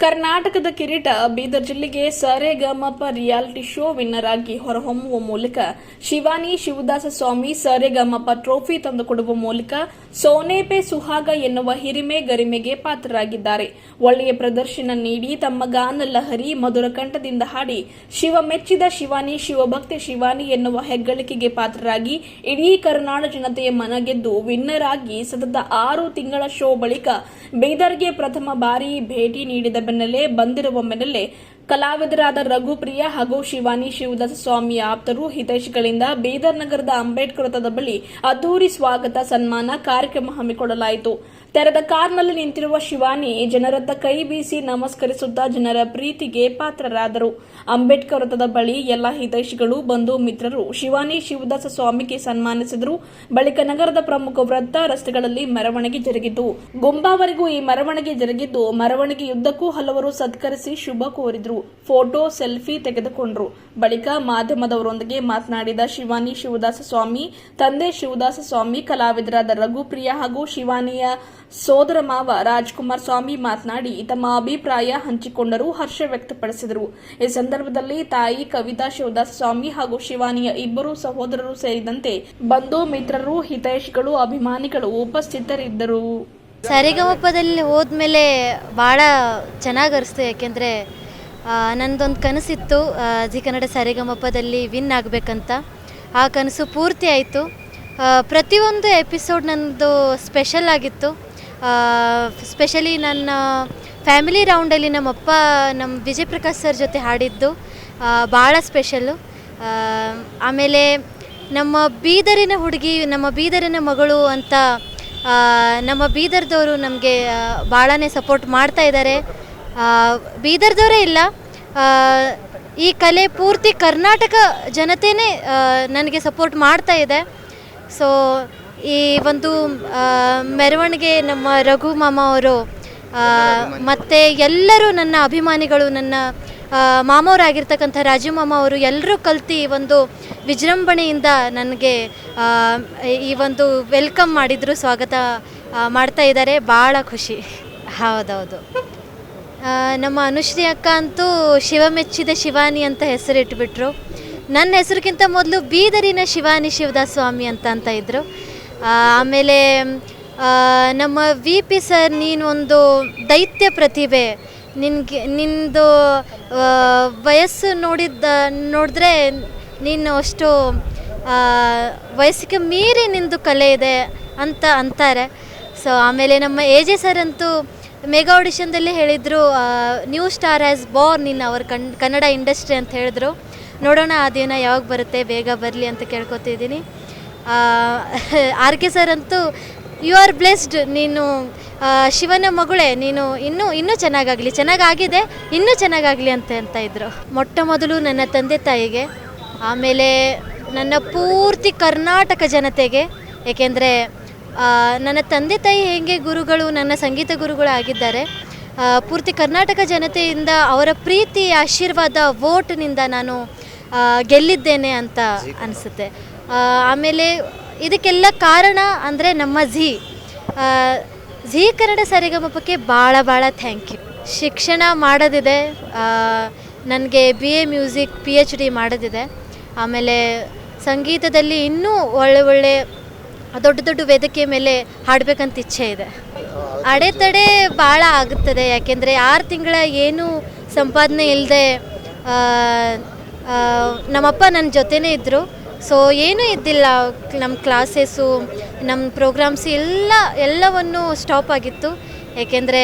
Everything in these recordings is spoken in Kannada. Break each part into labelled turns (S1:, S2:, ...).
S1: ಕರ್ನಾಟಕದ ಕಿರೀಟ ಬೀದರ್ ಜಿಲ್ಲೆಗೆ ಸರೆಗಮಪ ರಿಯಾಲಿಟಿ ಶೋ ವಿನ್ನರ್ ಆಗಿ ಹೊರಹೊಮ್ಮುವ ಮೂಲಕ ಶಿವಾನಿ ಶಿವದಾಸ ಸ್ವಾಮಿ ಸರೆಗಮಪ ಟ್ರೋಫಿ ತಂದುಕೊಡುವ ಮೂಲಕ ಸೋನೆಪೆ ಸುಹಾಗ ಎನ್ನುವ ಹಿರಿಮೆ ಗರಿಮೆಗೆ ಪಾತ್ರರಾಗಿದ್ದಾರೆ. ಒಳ್ಳೆಯ ಪ್ರದರ್ಶನ ನೀಡಿ ತಮ್ಮ ಗಾನ ಲಹರಿ ಮಧುರ ಕಂಠದಿಂದ ಹಾಡಿ ಶಿವ ಮೆಚ್ಚಿದ ಶಿವಾನಿ ಶಿವಭಕ್ತಿ ಶಿವಾನಿ ಎನ್ನುವ ಹೆಗ್ಗಳಿಕೆಗೆ ಪಾತ್ರರಾಗಿ ಇಡೀ ಕರ್ನಾಟಕ ಜನತೆಯ ಮನಗೆದ್ದು ವಿನ್ನರ್ ಆಗಿ ಸತತ ಆರು ತಿಂಗಳ ಶೋ ಬಳಿಕ ಬೀದರ್ಗೆ ಪ್ರಥಮ ಬಾರಿ ಭೇಟಿ ನೀಡಿದ ಬೆನ್ನಲ್ಲೇ ಬಂದಿರುವ ಬೆನ್ನಲ್ಲೇ ಕಲಾವಿದರಾದ ರಘುಪ್ರಿಯ ಹಾಗೂ ಶಿವಾನಿ ಶಿವದಾಸ ಸ್ವಾಮಿ ಆಪ್ತರು ಹಿತೈಷಿಗಳಿಂದ ಬೀದರ್ ನಗರದ ಅಂಬೇಡ್ಕರ್ ವೃತ್ತದ ಬಳಿ ಅದ್ದೂರಿ ಸ್ವಾಗತ ಸನ್ಮಾನ ಕಾರ್ಯಕ್ರಮ ಹಮ್ಮಿಕೊಳ್ಳಲಾಯಿತು. ತೆರೆದ ಕಾರ್ನಲ್ಲಿ ನಿಂತಿರುವ ಶಿವಾನಿ ಜನರತ್ತ ಕೈ ಬೀಸಿ ನಮಸ್ಕರಿಸುತ್ತಾ ಜನರ ಪ್ರೀತಿಗೆ ಪಾತ್ರರಾದರು. ಅಂಬೇಡ್ಕರ್ ವೃತ್ತದ ಬಳಿ ಎಲ್ಲ ಹಿತೈಷಿಗಳು ಬಂಧು ಮಿತ್ರರು. ಶಿವಾನಿ ಶಿವದಾಸ ಸ್ವಾಮಿಗೆ ಸನ್ಮಾನಿಸಿದರು. ಬಳಿಕ ನಗರದ ಪ್ರಮುಖ ವೃತ್ತ ರಸ್ತೆಗಳಲ್ಲಿ ಮೆರವಣಿಗೆ ಜರುಗಿತು. ಗುಂಬಾವರೆಗೂ ಈ ಮೆರವಣಿಗೆ ಜರುಗಿದ್ದು ಮೆರವಣಿಗೆಯುದ್ದಕ್ಕೂ ಹಲವರು ಸತ್ಕರಿಸಿ ಶುಭ ಕೋರಿದ್ರು. Photo, selfie ತೆಗೆದುಕೊಂಡ್ರು. ಬಳಿಕ ಮಾಧ್ಯಮದವರೊಂದಿಗೆ ಮಾತನಾಡಿದ ಶಿವಾನಿ ಶಿವದಾಸ ಸ್ವಾಮಿ, ತಂದೆ ಶಿವದಾಸ ಸ್ವಾಮಿ, ಕಲಾವಿದರಾದ ರಘುಪ್ರಿಯ ಹಾಗೂ ಶಿವಾನಿಯ ಸೋದರ ಮಾವ ರಾಜ್ಕುಮಾರ್ ಸ್ವಾಮಿ ಮಾತನಾಡಿ, ತಮ್ಮ ಅಭಿಪ್ರಾಯ ಹಂಚಿಕೊಂಡರು ಹರ್ಷ ವ್ಯಕ್ತಪಡಿಸಿದರು. ಈ ಸಂದರ್ಭದಲ್ಲಿ ತಾಯಿ ಕವಿತಾ ಶಿವದಾಸ ಸ್ವಾಮಿ ಹಾಗೂ ಶಿವಾನಿಯ ಇಬ್ಬರು ಸಹೋದರರು ಸೇರಿದಂತೆ ಬಂಧು ಮಿತ್ರರು, ಹಿತೈಷಿಗಳು, ಅಭಿಮಾನಿಗಳು ಉಪಸ್ಥಿತರಿದ್ದರು.
S2: ಸರಿಗಮಪದಲ್ಲಿ ಹೋದ್ಮೇಲೆ ಭಾಳ ಚೆನ್ನಾಗಿ ಅನಿಸ್ತು ಯಾಕೆಂದರೆ ನನ್ನದೊಂದು ಕನಸಿತ್ತು. ಜಿ ಕನ್ನಡ ಸರಿಗಮಪದಲ್ಲಿ ವಿನ್ ಆಗಬೇಕಂತ. ಆ ಕನಸು ಪೂರ್ತಿ ಆಯಿತು. ಪ್ರತಿಯೊಂದು ಎಪಿಸೋಡ್ ನನ್ನದು ಸ್ಪೆಷಲ್ ಆಗಿತ್ತು. ಸ್ಪೆಷಲಿ ನನ್ನ ಫ್ಯಾಮಿಲಿ ರೌಂಡಲ್ಲಿ ನಮ್ಮಪ್ಪ ನಮ್ಮ ವಿಜಯ್ ಪ್ರಕಾಶ್ ಸರ್ ಜೊತೆ ಹಾಡಿದ್ದು ಭಾಳ ಸ್ಪೆಷಲ್ಲು ಆಮೇಲೆ ನಮ್ಮ ಬೀದರಿನ ಹುಡುಗಿ, ನಮ್ಮ ಬೀದರಿನ ಮಗಳು ಅಂತ ನಮ್ಮ ಬೀದರ್ದವರು ನಮಗೆ ಭಾಳನೇ ಸಪೋರ್ಟ್ ಮಾಡ್ತಾ ಇದ್ದಾರೆ ಬೀದರ್ದವರೇ ಇಲ್ಲ. ಈ ಕಲೆ ಪೂರ್ತಿ ಕರ್ನಾಟಕ ಜನತೆನೇ ನನಗೆ ಸಪೋರ್ಟ್ ಮಾಡ್ತಾ ಇದೆ. ಸೊ ಈ ಒಂದು ಮೆರವಣಿಗೆ ನಮ್ಮ ರಘು ಮಾಮ ಅವರು ಮತ್ತು ಎಲ್ಲರೂ ನನ್ನ ಅಭಿಮಾನಿಗಳು, ನನ್ನ ಮಾಮವರಾಗಿರ್ತಕ್ಕಂಥ ರಾಜು ಮಾಮ ಅವರು ಎಲ್ಲರೂ ಕಲ್ತು ಈ ಒಂದು ವಿಜೃಂಭಣೆಯಿಂದ ನನಗೆ ಈ ಒಂದು ವೆಲ್ಕಮ್ ಮಾಡಿದರು, ಸ್ವಾಗತ ಮಾಡ್ತಾ ಇದ್ದಾರೆ. ಭಾಳ ಖುಷಿ. ಹೌದೌದು. ನಮ್ಮ ಅನುಶ್ರೀ ಅಕ್ಕ ಅಂತೂ ಶಿವ ಮೆಚ್ಚಿದ ಶಿವಾನಿ ಅಂತ ಹೆಸರಿಟ್ಬಿಟ್ರು. ನನ್ನ ಹೆಸರಿಗಿಂತ ಮೊದಲು ಬೀದರಿನ ಶಿವಾನಿ ಶಿವದಾಸ್ ಸ್ವಾಮಿ ಅಂತ ಅಂತ ಇದ್ದರು ಆಮೇಲೆ ನಮ್ಮ ವಿ ಪಿ ಸರ್ ನೀನೊಂದು ದೈತ್ಯ ಪ್ರತಿಭೆ. ನಿನಗೆ, ನಿಂದು ವಯಸ್ಸು ನೋಡಿದ್ದ, ನೋಡಿದ್ರೆ ನೀನು ಅಷ್ಟು ವಯಸ್ಸಿಗೆ ಮೀರಿ ನಿಂದು ಕಲೆ ಇದೆ ಅಂತ ಅಂತಾರೆ. ಸೊ ಆಮೇಲೆ ನಮ್ಮ ಎ ಜೆ ಸರ್ ಅಂತೂ ಮೆಗಾ ಆಡಿಷನ್ದಲ್ಲಿ ಹೇಳಿದರು new star as born in our ಕನ್ ಕನ್ನಡ ಇಂಡಸ್ಟ್ರಿ ಅಂತ ಹೇಳಿದ್ರು. ನೋಡೋಣ ಆ ದಿನ ಯಾವಾಗ ಬರುತ್ತೆ, ಬೇಗ ಬರಲಿ ಅಂತ ಕೇಳ್ಕೊತಿದ್ದೀನಿ. ಆರ್ ಕೆ ಸರ್ ಅಂತೂ ಯು ಆರ್ ಬ್ಲೆಸ್ಡ್ ನೀನು ಶಿವನ ಮಗಳೇ. ನೀನು ಇನ್ನೂ ಇನ್ನೂ ಚೆನ್ನಾಗಾಗಲಿ. ಚೆನ್ನಾಗಾಗಿದೆ. ಇನ್ನೂ ಚೆನ್ನಾಗಾಗಲಿ ಅಂತ ಅಂತ ಇದ್ರು. ಮೊಟ್ಟ ಮೊದಲು ನನ್ನ ತಂದೆ ತಾಯಿಗೆ, ಆಮೇಲೆ ನನ್ನ ಪೂರ್ತಿ ಕರ್ನಾಟಕ ಜನತೆಗೆ. ಏಕೆಂದರೆ ನನ್ನ ತಂದೆ ತಾಯಿ ಹೇಗೆ ಗುರುಗಳು, ನನ್ನ ಸಂಗೀತ ಗುರುಗಳು ಆಗಿದ್ದಾರೆ ಪೂರ್ತಿ ಕರ್ನಾಟಕ ಜನತೆಯಿಂದ ಅವರ ಪ್ರೀತಿ, ಆಶೀರ್ವಾದ ವೋಟ್ನಿಂದ ನಾನು ಗೆಲ್ಲಿದ್ದೇನೆ ಅಂತ ಅನಿಸುತ್ತೆ. ಆಮೇಲೆ ಇದಕ್ಕೆಲ್ಲ ಕಾರಣ ಅಂದರೆ ನಮ್ಮ ಝೀ. ಝೀ ಕನ್ನಡ ಸರಿಗಮಪಕ್ಕೆ ಭಾಳ ಭಾಳ ಥ್ಯಾಂಕ್ ಯು ಶಿಕ್ಷಣ ಮಾಡೋದಿದೆ ನನಗೆ B A music P H D ಮಾಡೋದಿದೆ. ಆಮೇಲೆ ಸಂಗೀತದಲ್ಲಿ ಇನ್ನೂ ಒಳ್ಳೆ ಒಳ್ಳೆ ದೊಡ್ಡ ದೊಡ್ಡ ವೇದಿಕೆ ಮೇಲೆ ಹಾಡಬೇಕಂತ ಇಚ್ಛೆ ಇದೆ. ಅಡೆತಡೆ ಭಾಳ ಆಗುತ್ತದೆ, ಯಾಕೆಂದರೆ ಆರು ತಿಂಗಳ ಏನು ಸಂಪಾದನೆ ಇಲ್ಲದೆ ನಮ್ಮಪ್ಪ ನನ್ನ ಜೊತೆನೇ ಇದ್ದರು ಸೊ ಏನೂ ಇದ್ದಿಲ್ಲ. ನಮ್ಮ ಕ್ಲಾಸಸ್ಸು ನಮ್ಮ ಪ್ರೋಗ್ರಾಮ್ಸ್ ಎಲ್ಲ, ಎಲ್ಲವನ್ನು ಸ್ಟಾಪ್ ಆಗಿತ್ತು. ಏಕೆಂದರೆ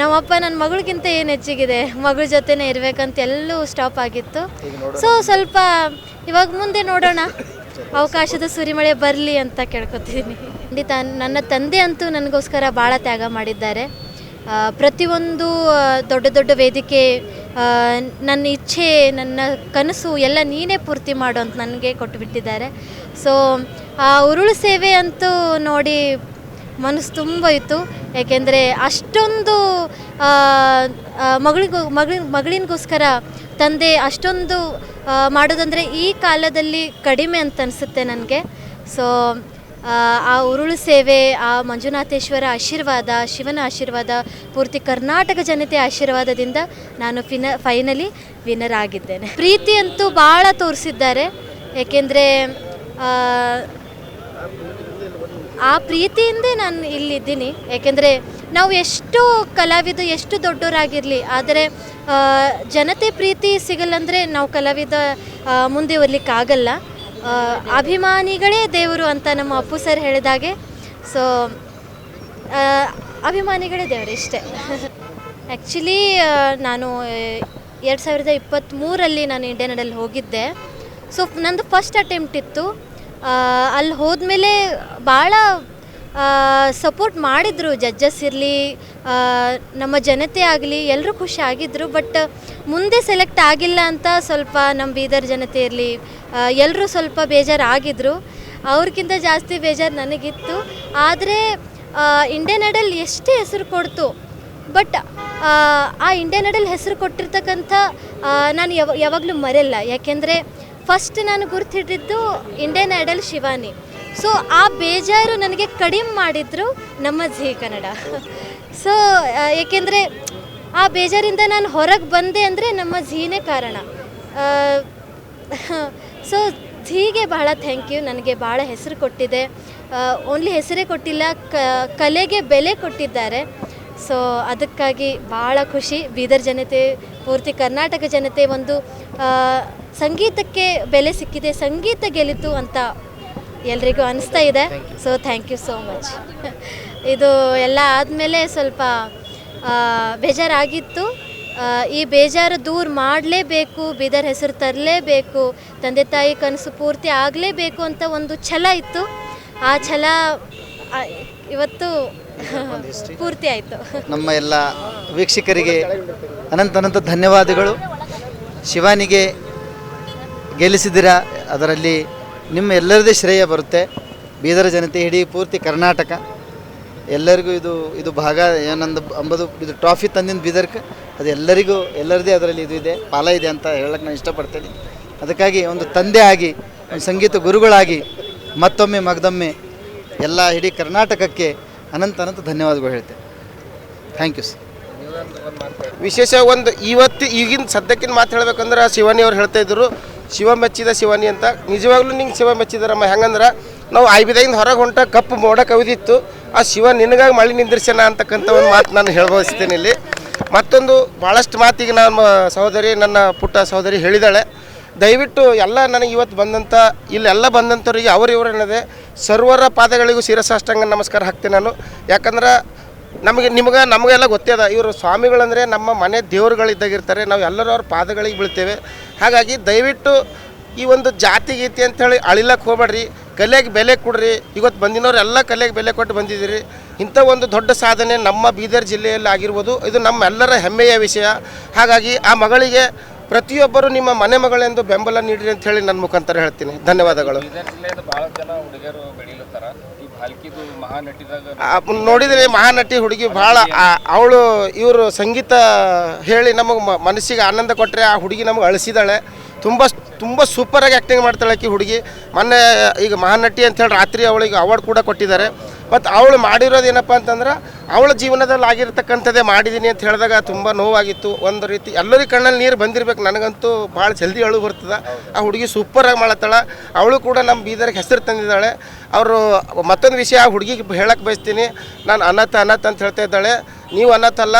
S2: ನಮ್ಮಪ್ಪ ನನ್ನ ಮಗಳಿಗಿಂತ ಏನು ಹೆಚ್ಚಿಗಿದೆ? ಮಗಳ ಜೊತೆನೇ ಇರಬೇಕಂತ ಎಲ್ಲೂ ಸ್ಟಾಪ್ ಆಗಿತ್ತು. ಸೊ ಸ್ವಲ್ಪ ಇವಾಗ ಮುಂದೆ ನೋಡೋಣ. ಅವಕಾಶದ ಸುರಿಮಳೆ ಬರಲಿ ಅಂತ ಕೇಳ್ಕೊತೀನಿ ಖಂಡಿತ ನನ್ನ ತಂದೆ ಅಂತೂ ನನಗೋಸ್ಕರ ಭಾಳ ತ್ಯಾಗ ಮಾಡಿದ್ದಾರೆ. ಪ್ರತಿಯೊಂದು ದೊಡ್ಡ ದೊಡ್ಡ ವೇದಿಕೆ ನನ್ನ ಇಚ್ಛೆ, ನನ್ನ ಕನಸು ಎಲ್ಲ ನೀನೇ ಪೂರ್ತಿ ಮಾಡು ಅಂತ ನನಗೆ ಕೊಟ್ಟುಬಿಟ್ಟಿದ್ದಾರೆ. ಸೊ ಆ ಉರುಳು ಸೇವೆ ಅಂತೂ ನೋಡಿ ಮನಸ್ಸು ತುಂಬ ಇತ್ತು. ಯಾಕೆಂದರೆ ಅಷ್ಟೊಂದು ಮಗಳಿಗೂ, ಮಗಳ ಮಗಳಿಗೋಸ್ಕರ ತಂದೆ ಅಷ್ಟೊಂದು ಮಾಡೋದಂದರೆ ಈ ಕಾಲದಲ್ಲಿ ಕಡಿಮೆ ಅಂತ ಅನಿಸುತ್ತೆ ನನಗೆ. ಸೊ ಆ, ಉರುಳು ಸೇವೆ ಆ ಮಂಜುನಾಥೇಶ್ವರ ಆಶೀರ್ವಾದ ಶಿವನ ಆಶೀರ್ವಾದ ಪೂರ್ತಿ ಕರ್ನಾಟಕ ಜನತೆ ಆಶೀರ್ವಾದದಿಂದ ನಾನು ಫಿನ ಫೈನಲಿ ವಿನ್ನರ್ ಆಗಿದ್ದೇನೆ. ಪ್ರೀತಿ ಅಂತೂ ಭಾಳ ತೋರಿಸಿದ್ದಾರೆ. ಏಕೆಂದರೆ ಆ ಪ್ರೀತಿಯಿಂದ ನಾನು ಇಲ್ಲಿದ್ದೀನಿ. ಏಕೆಂದರೆ ನಾವು ಎಷ್ಟು ಕಲಾವಿದ ಎಷ್ಟು ದೊಡ್ಡವರಾಗಿರಲಿ ಆದರೆ ಜನತೆ ಪ್ರೀತಿ ಸಿಗಲ್ಲಂದರೆ ನಾವು ಕಲಾವಿದ ಮುಂದೆ ಬರಲಿಕ್ಕಾಗಲ್ಲ ಆ, ಅಭಿಮಾನಿಗಳೇ ದೇವರು ಅಂತ ನಮ್ಮ ಅಪ್ಪು ಸರ್ ಹೇಳಿದಾಗೆ ಸೊ ಅಭಿಮಾನಿಗಳೇ ದೇವರು ಇಷ್ಟೇ. ಆ್ಯಕ್ಚುಲಿ ನಾನು ಎರಡು ಸಾವಿರದ ಇಪ್ಪತ್ತ್ಮೂರಲ್ಲಿ ನಾನು ಇಂಡಿಯನ್ ಐಡಲ್ ಹೋಗಿದ್ದೆ. ಸೊ ನಂದು ಫಸ್ಟ್ ಅಟೆಂಪ್ಟ್ ಇತ್ತು. ಅಲ್ಲಿ ಹೋದ್ಮೇಲೆ ಭಾಳ ಸಪೋರ್ಟ್ ಮಾಡಿದರು ಜಡ್ಜಸ್ ಇರಲಿ ನಮ್ಮ ಜನತೆ ಆಗಲಿ ಎಲ್ಲರೂ ಖುಷಿ ಆಗಿದ್ದರು ಬಟ್ ಮುಂದೆ ಸೆಲೆಕ್ಟ್ ಆಗಿಲ್ಲ ಅಂತ ಸ್ವಲ್ಪ ನಮ್ಮ ಬೀದರ್ ಜನತೆ ಇರಲಿ ಎಲ್ಲರೂ ಸ್ವಲ್ಪ ಬೇಜಾರು ಆಗಿದ್ದರು ಅವ್ರಿಗಿಂತ ಜಾಸ್ತಿ ಬೇಜಾರು ನನಗಿತ್ತು. ಆದರೆ ಇಂಡಿಯನ್ ಐಡಲ್ ಎಷ್ಟೇ ಹೆಸರು ಕೊಡ್ತು ಬಟ್ ಆ ಇಂಡಿಯನ್ ಐಡಲ್ ಹೆಸರು ಕೊಟ್ಟಿರ್ತಕ್ಕಂಥ ನಾನು ಯಾವ, ಯಾವಾಗಲೂ ಮರೆಯಲ್ಲ ಯಾಕೆಂದರೆ ಫಸ್ಟ್ ನಾನು ಗುರ್ತಿಟ್ಟಿದ್ದು ಇಂಡಿಯನ್ ಐಡಲ್ ಶಿವಾನಿ. ಸೊ ಆ ಬೇಜಾರು ನನಗೆ ಕಡಿಮೆ ಮಾಡಿದ್ರು ನಮ್ಮ ಜೀ ಕನ್ನಡ. ಸೊ ಏಕೆಂದರೆ ಆ ಬೇಜಾರಿಂದ ನಾನು ಹೊರಗೆ ಬಂದೆ ಅಂದರೆ ನಮ್ಮ ಝೀನೇ ಕಾರಣ. ಸೊ ಝೀಗೆ ಬಹಳ ಥ್ಯಾಂಕ್ ಯು ನನಗೆ ಭಾಳ ಹೆಸರು ಕೊಟ್ಟಿದೆ. ಓನ್ಲಿ ಹೆಸರೇ ಕೊಟ್ಟಿಲ್ಲ ಕಲೆಗೆ ಬೆಲೆ ಕೊಟ್ಟಿದ್ದಾರೆ. ಸೊ ಅದಕ್ಕಾಗಿ ಭಾಳ ಖುಷಿ. ಬೀದರ್ ಜನತೆ, ಪೂರ್ತಿ ಕರ್ನಾಟಕ ಜನತೆ ಒಂದು ಸಂಗೀತಕ್ಕೆ ಬೆಲೆ ಸಿಕ್ಕಿದೆ, ಸಂಗೀತ ಗೆಲಿತು ಅಂತ ಎಲ್ರಿಗೂ ಅನಿಸ್ತಾ ಇದೆ. So thank you so much ಇದು ಎಲ್ಲ ಆದಮೇಲೆ ಸ್ವಲ್ಪ ಬೇಜಾರಾಗಿತ್ತು. ಈ ಬೇಜಾರು ದೂರ ಮಾಡಲೇಬೇಕು ಬೀದರ್ ಹೆಸರು ತರಲೇಬೇಕು ತಂದೆ ತಾಯಿ ಕನಸು ಪೂರ್ತಿ ಆಗಲೇಬೇಕು ಅಂತ ಒಂದು ಛಲ ಇತ್ತು. ಆ ಛಲ ಇವತ್ತು ಪೂರ್ತಿ ಆಯಿತು.
S3: ನಮ್ಮ ಎಲ್ಲ ವೀಕ್ಷಕರಿಗೆ ಅನಂತ ಅನಂತ ಧನ್ಯವಾದಗಳು. ಶಿವಾನಿಗೆ ಗೆಲ್ಲಿಸಿದಿರ ಅದರಲ್ಲಿ ನಿಮ್ಮ ಎಲ್ಲರದೇ ಶ್ರೇಯ ಬರುತ್ತೆ. ಬೀದರ ಜನತೆ ಇಡೀ ಪೂರ್ತಿ ಕರ್ನಾಟಕ. ಎಲ್ಲರಿಗೂ ಇದು ಇದು ಭಾಗ, ಏನಂದು, ಅಂಬದು, ಇದು ಟ್ರಾಫಿ ತಂದಿನ ಬೀದರ್ಗೆ ಅದು ಎಲ್ಲರಿಗೂ, ಎಲ್ಲರದೇ ಅದರಲ್ಲಿ ಇದು ಇದೆ, ಪಾಲ ಇದೆ ಅಂತ ಹೇಳಕ್ಕೆ ನಾನು ಇಷ್ಟಪಡ್ತೇನೆ. ಅದಕ್ಕಾಗಿ ಒಂದು ತಂದೆ ಆಗಿ, ಒಂದು ಸಂಗೀತ ಗುರುಗಳಾಗಿ, ಮತ್ತೊಮ್ಮೆ ಮಗದೊಮ್ಮೆ ಎಲ್ಲ ಇಡೀ ಕರ್ನಾಟಕಕ್ಕೆ ಅನಂತ ಅನಂತ ಧನ್ಯವಾದಗಳು ಹೇಳ್ತೇನೆ. ಥ್ಯಾಂಕ್ ಯು ಸರ್
S4: ವಿಶೇಷ ಒಂದು ಇವತ್ತು ಈಗಿನ ಸದ್ಯಕ್ಕಿನ ಮಾತು ಹೇಳ್ಬೇಕಂದ್ರೆ ಶಿವಾನಿ ಅವ್ರು ಹೇಳ್ತಾ ಇದ್ರು ಶಿವ ಮೆಚ್ಚಿದ ಶಿವನಿ ಅಂತ. ನಿಜವಾಗ್ಲೂ ನಿಂಗೆ ಶಿವ ಮೆಚ್ಚಿದಾರಮ್ಮ ಹೆಂಗಂದ್ರೆ, ನಾವು ಐಬಿದಾಗಿಂದ ಹೊರಗೆ ಹೊಂಟ ಕಪ್ಪು ಮೋಡ ಕವಿದಿತ್ತು. ಆ ಶಿವ ನಿನಗಾಗಿ ಮಳೆ ನಿಂದಿರ್ಸನ ಅಂತಕ್ಕಂಥ ಒಂದು ಮಾತು ನಾನು ಹೇಳ್ಬೋದಿಸ್ತೇನೆ ಇಲ್ಲಿ. ಮತ್ತೊಂದು ಭಾಳಷ್ಟು ಮಾತಿಗೆ ನಮ್ಮ ಸಹೋದರಿ, ನನ್ನ ಪುಟ್ಟ ಸಹೋದರಿ ಹೇಳಿದಾಳೆ. ದಯವಿಟ್ಟು ಎಲ್ಲ ನನಗೆ ಇವತ್ತು ಬಂದಂಥ ಇಲ್ಲೆಲ್ಲ ಬಂದಂಥವ್ರಿಗೆ ಅವರು ಸರ್ವರ ಪಾದಗಳಿಗೂ ಶಿರಸಾಷ್ಟಾಂಗ ನಮಸ್ಕಾರ ಹಾಕ್ತೀನಿ ನಾನು. ಯಾಕಂದ್ರೆ ನಮಗೆ ನಿಮಗೆ ನಮಗೆಲ್ಲ ಗೊತ್ತಿದೆ ಇವರು ಸ್ವಾಮಿಗಳಂದರೆ ನಮ್ಮ ಮನೆ ದೇವರುಗಳಿದ್ದಾಗಿರ್ತಾರೆ, ನಾವು ಎಲ್ಲರೂ ಅವ್ರ ಪಾದಗಳಿಗೆ ಬೀಳ್ತೇವೆ. ಹಾಗಾಗಿ ದಯವಿಟ್ಟು ಈ ಒಂದು ಜಾತಿ ಗೀತಿ ಅಂಥೇಳಿ ಅಳಿಲಕ್ಕೆ ಹೋಗ್ಬೇಡ್ರಿ, ಕಲೆಗೆ ಬೆಲೆ ಕೊಡ್ರಿ. ಇವತ್ತು ಬಂದಿನವ್ರು ಎಲ್ಲ ಕಲೆಗೆ ಬೆಲೆ ಕೊಟ್ಟು ಬಂದಿದ್ದೀರಿ. ಇಂಥ ಒಂದು ದೊಡ್ಡ ಸಾಧನೆ ನಮ್ಮ ಬೀದರ್ ಜಿಲ್ಲೆಯಲ್ಲಿ ಆಗಿರ್ಬೋದು, ಇದು ನಮ್ಮೆಲ್ಲರ ಹೆಮ್ಮೆಯ ವಿಷಯ. ಹಾಗಾಗಿ ಆ ಮಗಳಿಗೆ ಪ್ರತಿಯೊಬ್ಬರು ನಿಮ್ಮ ಮನೆ ಮಗಳೆಂದು ಬೆಂಬಲ ನೀಡಿರಿ ಅಂತ ಹೇಳಿ ನನ್ನ ಮುಖಾಂತರ ಹೇಳ್ತೀನಿ. ಧನ್ಯವಾದಗಳು.
S5: ಬೀದರ್ ಜಿಲ್ಲೆಯಿಂದ ಭಾಳ ಜನ ಹುಡುಗರು ಬೆಳೀಲತ್ತಾರ
S4: ನೋಡಿದ್ರೆ ಮಹಾನಟಿ ಹುಡುಗಿ ಭಾಳ ಅವಳು ಇವರು ಸಂಗೀತ ಹೇಳಿ ನಮಗೆ ಮನಸ್ಸಿಗೆ ಆನಂದ ಕೊಟ್ಟರೆ ಆ ಹುಡುಗಿ ನಮಗೆ ಅಳಿಸಿದಾಳೆ. ತುಂಬ ತುಂಬ ಸೂಪರಾಗಿ ಆ್ಯಕ್ಟಿಂಗ್ ಮಾಡ್ತಾಳೆ ಆಕಿ ಹುಡುಗಿ. ಮೊನ್ನೆ, ಈಗ ಮಹಾನಟಿ ಅಂತೇಳಿ ರಾತ್ರಿ ಅವಳಿಗೆ ಅವಾರ್ಡ್ ಕೂಡ ಕೊಟ್ಟಿದ್ದಾರೆ. ಮತ್ತು ಅವಳು ಮಾಡಿರೋದು ಏನಪ್ಪ ಅಂತಂದ್ರೆ ಅವಳ ಜೀವನದಲ್ಲಿ ಆಗಿರ್ತಕ್ಕಂಥದ್ದೇ ಮಾಡಿದ್ದೀನಿ ಅಂತ ಹೇಳಿದಾಗ ತುಂಬ ನೋವಾಗಿತ್ತು. ಒಂದು ರೀತಿ ಎಲ್ಲರಿಗೂ ಕಣ್ಣಲ್ಲಿ ನೀರು ಬಂದಿರ್ಬೇಕು. ನನಗಂತೂ ಭಾಳ ಜಲ್ದಿ ಅಳು ಬರ್ತದೆ. ಆ ಹುಡುಗಿ ಸೂಪರಾಗಿ ಮಾಡತ್ತಾಳೆ. ಅವಳು ಕೂಡ ನಮ್ಮ ಬೀದರ್ಗೆ ಹೆಸರು ತಂದಿದ್ದಾಳೆ. ಅವರು ಮತ್ತೊಂದು ವಿಷಯ ಆ ಹುಡುಗಿಗೆ ಹೇಳಕ್ಕೆ ಬಯಸ್ತೀನಿ. ನಾನು ಅನಾಥ ಅನಾಥ ಅಂತ ಹೇಳ್ತಾ ಇದ್ದಾಳೆ. ನೀವು ಅನಾಥ ಅಲ್ಲ.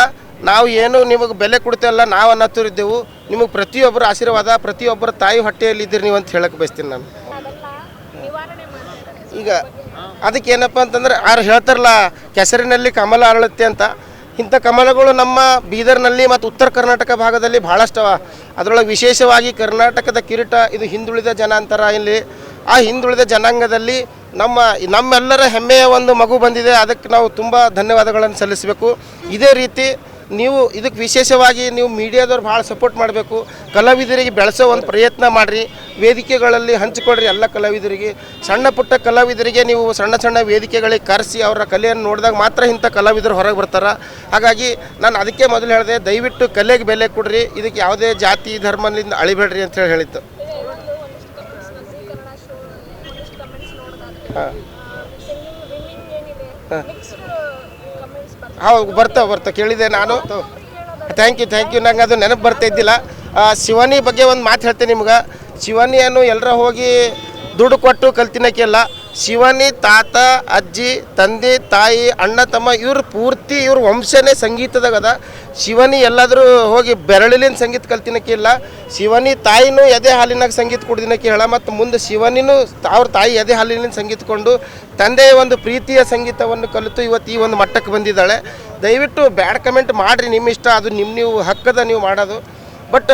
S4: ನಾವು ಏನು ನಿಮಗೆ ಬೆಲೆ ಕೊಡ್ತೇವಲ್ಲ ನಾವು ಅನಾಥರಿದ್ದೆವು ನಿಮಗೆ ಪ್ರತಿಯೊಬ್ಬರ ಆಶೀರ್ವಾದ ಪ್ರತಿಯೊಬ್ಬರ ತಾಯಿ ಹೊಟ್ಟೆಯಲ್ಲಿ ಇದ್ದೀರಿ ನೀವು ಅಂತ ಹೇಳಕ್ಕೆ ಬಯಸ್ತೀನಿ ನಾನು. ಈಗ ಅದಕ್ಕೆ ಏನಪ್ಪ ಅಂತಂದ್ರೆ ಯಾರು ಹೇಳ್ತಾರಲ್ಲ, ಕೆಸರಿನಲ್ಲಿ ಕಮಲ ಅರಳುತ್ತೆ ಅಂತ. ಇಂಥ ಕಮಲಗಳು ನಮ್ಮ ಬೀದರ್ನಲ್ಲಿ ಮತ್ತು ಉತ್ತರ ಕರ್ನಾಟಕ ಭಾಗದಲ್ಲಿ ಭಾಳಷ್ಟವ ಅದರೊಳಗೆ ವಿಶೇಷವಾಗಿ ಕರ್ನಾಟಕದ ಕಿರೀಟ, ಇದು ಹಿಂದುಳಿದ ಜನ ಅಂತಾರ ಇಲ್ಲಿ. ಆ ಹಿಂದುಳಿದ ಜನಾಂಗದಲ್ಲಿ ನಮ್ಮ, ನಮ್ಮೆಲ್ಲರ ಹೆಮ್ಮೆಯ ಒಂದು ಮಗು ಬಂದಿದೆ. ಅದಕ್ಕೆ ನಾವು ತುಂಬ ಧನ್ಯವಾದಗಳನ್ನು ಸಲ್ಲಿಸಬೇಕು. ಇದೇ ರೀತಿ ನೀವು ಇದಕ್ಕೆ ವಿಶೇಷವಾಗಿ ನೀವು ಮೀಡಿಯಾದವ್ರು ಭಾಳ ಸಪೋರ್ಟ್ ಮಾಡಬೇಕು. ಕಲಾವಿದರಿಗೆ ಬೆಳೆಸೋ ಒಂದು ಪ್ರಯತ್ನ ಮಾಡಿರಿ. ವೇದಿಕೆಗಳಲ್ಲಿ ಹಂಚಿಕೊಡ್ರಿ ಎಲ್ಲ ಕಲಾವಿದರಿಗೆ. ಸಣ್ಣ ಪುಟ್ಟ ಕಲಾವಿದರಿಗೆ ನೀವು ಸಣ್ಣ ಸಣ್ಣ ವೇದಿಕೆಗಳಿಗೆ ಕರೆಸಿ ಅವರ ಕಲೆಯನ್ನು ನೋಡಿದಾಗ ಮಾತ್ರ ಇಂಥ ಕಲಾವಿದರು ಹೊರಗೆ ಬರ್ತಾರೆ. ಹಾಗಾಗಿ ನಾನು ಅದಕ್ಕೆ ಮೊದಲು ಹೇಳಿದೆ ದಯವಿಟ್ಟು ಕಲೆಗೆ ಬೆಲೆ ಕೊಡ್ರಿ. ಇದಕ್ಕೆ ಯಾವುದೇ ಜಾತಿ ಧರ್ಮದಿಂದ ಅಳಿಬೇಡ್ರಿ ಅಂತ ಹೇಳಿ ಹೇಳಿತ್ತು ಹಾಂ. ಹೌದು ಬರ್ತಾವೆ ಬರ್ತಾವೆ ಕೇಳಿದೆ ನಾನು. ಥ್ಯಾಂಕ್ ಯು ಥ್ಯಾಂಕ್ ಯು ನಂಗೆ ಅದು ನೆನಪು ಬರ್ತಾ ಇದ್ದಿಲ್ಲ. ಶಿವಾನಿ ಬಗ್ಗೆ ಒಂದು ಮಾತು ಹೇಳ್ತೇನೆ ನಿಮ್ಗೆ. ಶಿವಾನಿಯನ್ನು ಎಲ್ಲರ ಹೋಗಿ ದುಡ್ಡು ಕೊಟ್ಟು ಕಲ್ತಿನಕ್ಕೆಲ್ಲ ಶಿವಾನಿ, ತಾತ, ಅಜ್ಜಿ, ತಂದೆ, ತಾಯಿ, ಅಣ್ಣ, ತಮ್ಮ ಇವ್ರ ಪೂರ್ತಿ ಇವ್ರ ವಂಶನೇ ಸಂಗೀತದಾಗ ಅದ. ಶಿವಾನಿ ಎಲ್ಲಾದರೂ ಹೋಗಿ ಬೆರಳಿನ ಸಂಗೀತ ಕಲ್ತಿನಕ್ಕಿಲ್ಲ ಶಿವನಿ ತಾಯಿನೂ ಎದೆ ಹಾಲಿನಾಗ ಸಂಗೀತ ಕುಡ್ದಿನಕ್ಕೆ ಹೇಳ. ಮತ್ತು ಮುಂದೆ ಶಿವನಿನೂ ಅವ್ರ ತಾಯಿ ಎದೆ ಹಾಲಿನ ಸಂಗೀತಕೊಂಡು ತಂದೆಯ ಒಂದು ಪ್ರೀತಿಯ ಸಂಗೀತವನ್ನು ಕಲಿತು ಇವತ್ತು ಈ ಒಂದು ಮಟ್ಟಕ್ಕೆ ಬಂದಿದ್ದಾಳೆ. ದಯವಿಟ್ಟು ಬ್ಯಾಡ್ ಕಮೆಂಟ್ ಮಾಡಿರಿ ನಿಮ್ಮ ಇಷ್ಟ. ಅದು ನಿಮ್ಮ ನೀವು ಹಕ್ಕದ ನೀವು ಮಾಡೋದು. ಬಟ್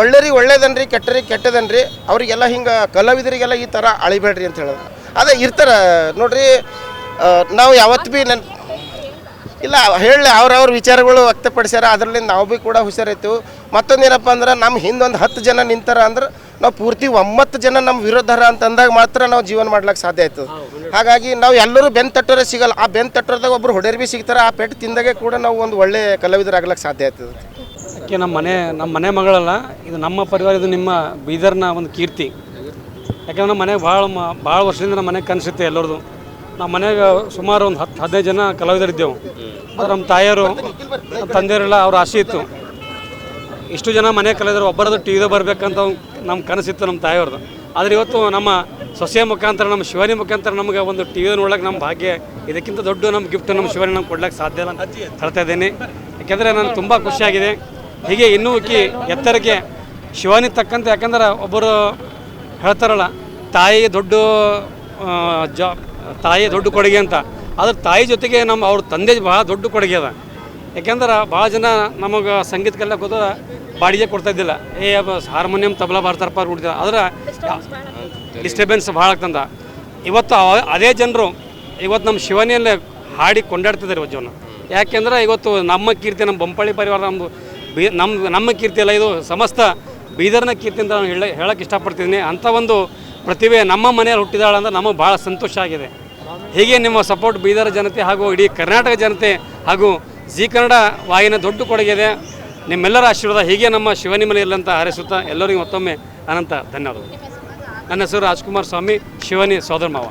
S4: ಒಳ್ಳೆರಿ ಒಳ್ಳೇದನ್ರಿ, ಕೆಟ್ಟರಿ ಕೆಟ್ಟದನ್ರಿ. ಅವರಿಗೆಲ್ಲ ಹಿಂಗೆ ಕಲಾವಿದರಿಗೆಲ್ಲ ಈ ಥರ ಅಳಿಬೇಡ್ರಿ ಅಂತ ಹೇಳೋದು. ಅದೇ ಇರ್ತಾರೆ. ನೋಡ್ರಿ ನಾವು ಯಾವತ್ತು ಭೀ ನನ್ನ ಇಲ್ಲ ಹೇಳಿ ಅವ್ರವ್ರ ವಿಚಾರಗಳು ವ್ಯಕ್ತಪಡಿಸ್ಯಾರ. ಅದರಲ್ಲಿ ನಾವು ಭೀ ಕೂಡ ಹುಷಾರೈತೇವೆ ಮತ್ತೊಂದೇನಪ್ಪ ಅಂದ್ರೆ ನಮ್ಮ ಹಿಂದೊಂದು ಹತ್ತು ಜನ ನಿಂತಾರ ಅಂದ್ರೆ ನಾವು ಪೂರ್ತಿ ಒಂಬತ್ತು ಜನ ನಮ್ಮ ವಿರೋಧರ ಅಂತ ಅಂದಾಗ ಮಾತ್ರ ನಾವು ಜೀವನ ಮಾಡ್ಲಿಕ್ಕೆ ಸಾಧ್ಯ ಆಯ್ತು ಹಾಗಾಗಿ ನಾವು ಎಲ್ಲರೂ ಬೆನ್ ತಟ್ಟೋರೇ ಸಿಗಲ್ಲ. ಆ ಬೆನ್ ತಟ್ಟೋರ್ದಾಗ ಒಬ್ರು ಹೊಡೆರ್ ಭೀ ಸಿಗ್ತಾರೆ. ಆ ಪೆಟ್ಟು ತಿಂದಾಗೆ ಕೂಡ ನಾವು ಒಂದು ಒಳ್ಳೆ ಕಲಾವಿದರಾಗ್ಲಿಕ್ಕೆ ಸಾಧ್ಯ ಆಯ್ತದೆ.
S6: ಅಕ್ಕೆ ನಮ್ಮ ಮನೆ ನಮ್ಮ ಮನೆ ಮಗಳಲ್ಲ ಇದು ನಮ್ಮ ಪರಿವಾರ ಇದು ನಿಮ್ಮ ಬೀದರ್ನ ಒಂದು ಕೀರ್ತಿ. ಯಾಕಂದ್ರೆ ನಮ್ಮ ಮನೆಗೆ ಭಾಳ ಭಾಳ ವರ್ಷದಿಂದ ನಮ್ಮ ಮನೆಗೆ ಕನಸಿತ್ತೆ ಎಲ್ಲರದು. ನಮ್ಮ ಮನೆಗೆ ಸುಮಾರು ಒಂದು ಹತ್ತು ಹದಿನೈದು ಜನ ಕಲಾವಿದರಿದ್ದೆವು. ಆದ್ರೆ ನಮ್ಮ ತಾಯಿಯರು, ನಮ್ಮ ತಂದೆಯವರೆಲ್ಲ ಅವ್ರ ಆಸೆ ಇತ್ತು. ಇಷ್ಟು ಜನ ಮನೆ ಕಲಾವಿದರು ಒಬ್ಬರದು ಟಿ ವಿದಾಗ ಬರಬೇಕಂತ ನಮ್ಮ ಕನಸಿತ್ತು ನಮ್ಮ ತಾಯಿಯವ್ರದ್ದು. ಆದರೆ ಇವತ್ತು ನಮ್ಮ ಸೊಸೆಯ ಮುಖಾಂತರ, ನಮ್ಮ ಶಿವಾನಿ ಮುಖಾಂತರ ನಮಗೆ ಒಂದು ಟಿ ವಿ ನಮ್ಮ ಭಾಗ್ಯ, ಇದಕ್ಕಿಂತ ದೊಡ್ಡ ನಮ್ಮ ಗಿಫ್ಟ್ ನಮ್ಮ ಶಿವಾನಿ ನಮ್ಗೆ ಕೊಡ್ಲಿಕ್ಕೆ ಸಾಧ್ಯ ಇಲ್ಲ ಅಂತ ಹೇಳ್ತಾ ಇದ್ದೀನಿ. ಯಾಕೆಂದರೆ ನಾನು ತುಂಬ ಖುಷಿಯಾಗಿದೆ. ಹೀಗೆ ಇನ್ನೂ ಕಿ, ಎತ್ತರಕ್ಕೆ ಶಿವಾನಿ ತಕ್ಕಂತೆ, ಯಾಕಂದ್ರೆ ಒಬ್ಬರು ಹೇಳ್ತಾರಲ್ಲ ತಾಯಿ ದೊಡ್ಡ ಜಾ ತಾಯಿ ದೊಡ್ಡ ಕೊಡುಗೆ ಅಂತ. ಆದ್ರೆ ತಾಯಿ ಜೊತೆಗೆ ನಮ್ಮ ಅವ್ರ ತಂದೆ ಭಾಳ ದೊಡ್ಡ ಕೊಡುಗೆ ಅದ. ಯಾಕೆಂದ್ರೆ ಭಾಳ ಜನ ನಮಗೆ ಸಂಗೀತ ಕಲಿಯಕ್ಕೆ ಹೋದ್ರೆ ಬಾಡಿಗೆ ಕೊಡ್ತಾ ಇದ್ದಿಲ್ಲ. ಏ ಹಾರ್ಮೋನಿಯಂ, ತಬಲಾ ಬಾರ್ತಾರಪ್ಪ ನೋಡಿದ ಆದ್ರೆ ಡಿಸ್ಟರ್ಬೆನ್ಸ್ ಭಾಳ ಆಗ್ತಂದ. ಇವತ್ತು ಅದೇ ಜನರು ಇವತ್ತು ನಮ್ಮ ಶಿವನಿಯಲ್ಲೇ ಹಾಡಿ ಕೊಂಡಾಡ್ತಿದ್ದಾರೆ ಇವತ್ತು ಜೀವನ. ಯಾಕೆಂದ್ರೆ ಇವತ್ತು ನಮ್ಮ ಕೀರ್ತಿ ನಮ್ಮ ಬೊಂಪಳ್ಳಿ ಪರಿವಾರ ನಮ್ಮದು ಬಿ ನಮ್ಮ ನಮ್ಮ ಕೀರ್ತಿ ಅಲ್ಲ, ಇದು ಸಮಸ್ತ ಬೀದರ್ನ ಕೀರ್ತಿ ಅಂತ ನಾನು ಹೇಳ ಹೇಳಕ್ಕೆ ಇಷ್ಟಪಡ್ತಿದ್ದೀನಿ. ಅಂಥ ಒಂದು ಪ್ರತಿಭೆ ನಮ್ಮ ಮನೆಯಲ್ಲಿ ಹುಟ್ಟಿದಾಳೆ ಅಂದರೆ ನಮಗೆ ಭಾಳ ಸಂತೋಷ ಆಗಿದೆ. ಹೀಗೆ ನಿಮ್ಮ ಸಪೋರ್ಟ್ ಬೀದರ್ ಜನತೆ ಹಾಗೂ ಇಡೀ ಕರ್ನಾಟಕ ಜನತೆ ಹಾಗೂ ಜಿ ಕನ್ನಡ ವಾಹಿನ ದೊಡ್ಡ ಕೊಡುಗೆ ಇದೆ ನಿಮ್ಮೆಲ್ಲರ ಆಶೀರ್ವಾದ ಹೀಗೆ ನಮ್ಮ ಶಿವನಿ ಮನೆಯಲ್ಲಿ ಅಂತ ಹಾರೈಸುತ್ತಾ ಎಲ್ಲರಿಗೂ ಮತ್ತೊಮ್ಮೆ ಅನಂತ ಧನ್ಯವಾದಗಳು. ನನ್ನ ಹೆಸರು ರಾಜ್ಕುಮಾರ್ ಸ್ವಾಮಿ, ಶಿವನಿ ಸೋದರ ಮಾವ.